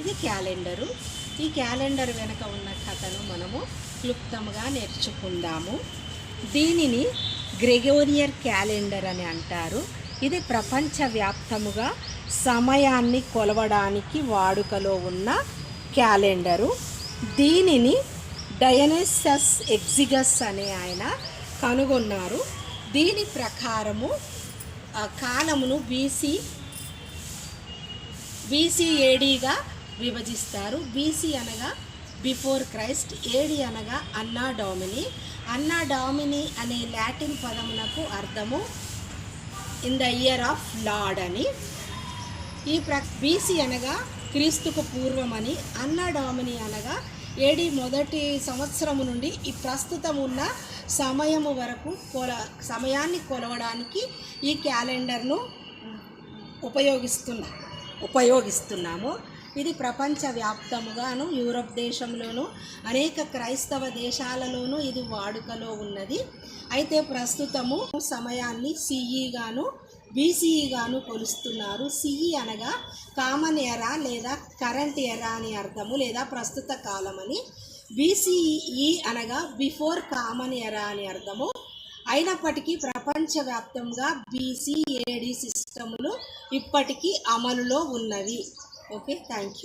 ఇది క్యాలెండరు. ఈ క్యాలెండర్ వెనుక ఉన్న కథను మనము క్లుప్తంగా నేర్చుకుందాము. దీనిని గ్రెగోరియర్ క్యాలెండర్ అని అంటారు. ఇది ప్రపంచవ్యాప్తముగా సమయాన్ని కొలవడానికి వాడుకలో ఉన్న క్యాలెండరు. దీనిని డయనెసస్ ఎగ్జిగస్ అనే ఆయన కనుగొన్నారు. దీని ప్రకారము ఆ కాలమును బీసీ బీసీఏడీగా విభజిస్తారు. బీసీ అనగా బిఫోర్ క్రైస్ట్ ఏడి అనగా అన్నా డామిని. అన్నా డామిని అనే లాటిన్ పదమునకు అర్థము in the year of Lord అని. ఈ ప్ర బీసీ అనగా క్రీస్తుకు పూర్వమని అన్నా డామిని అనగా ఏడి మొదటి సంవత్సరము నుండి ఈ ప్రస్తుతం ఉన్న సమయము వరకు కొల సమయాన్ని కొలవడానికి ఈ క్యాలెండర్ను ఉపయోగిస్తున్నా ఉపయోగిస్తున్నాము. ఇది ప్రపంచవ్యాప్తముగాను యూరప్ దేశంలోను అనేక క్రైస్తవ దేశాలలోనూ ఇది వాడుకలో ఉన్నది. అయితే ప్రస్తుతము సమయాన్ని సిఈగాను బీసీఈగాను కొలుస్తున్నారు. సిఈ అనగా కామన్ ఎరా లేదా కరెంట్ ఎరా అని అర్థము లేదా ప్రస్తుత కాలం అని బీసీఈ అనగా బిఫోర్ కామన్ ఎరా అని అర్థము. అయినప్పటికీ ప్రపంచవ్యాప్తంగా బీసీఏడి సిస్టములు ఇప్పటికీ అమలులో ఉన్నవి. Okay thank you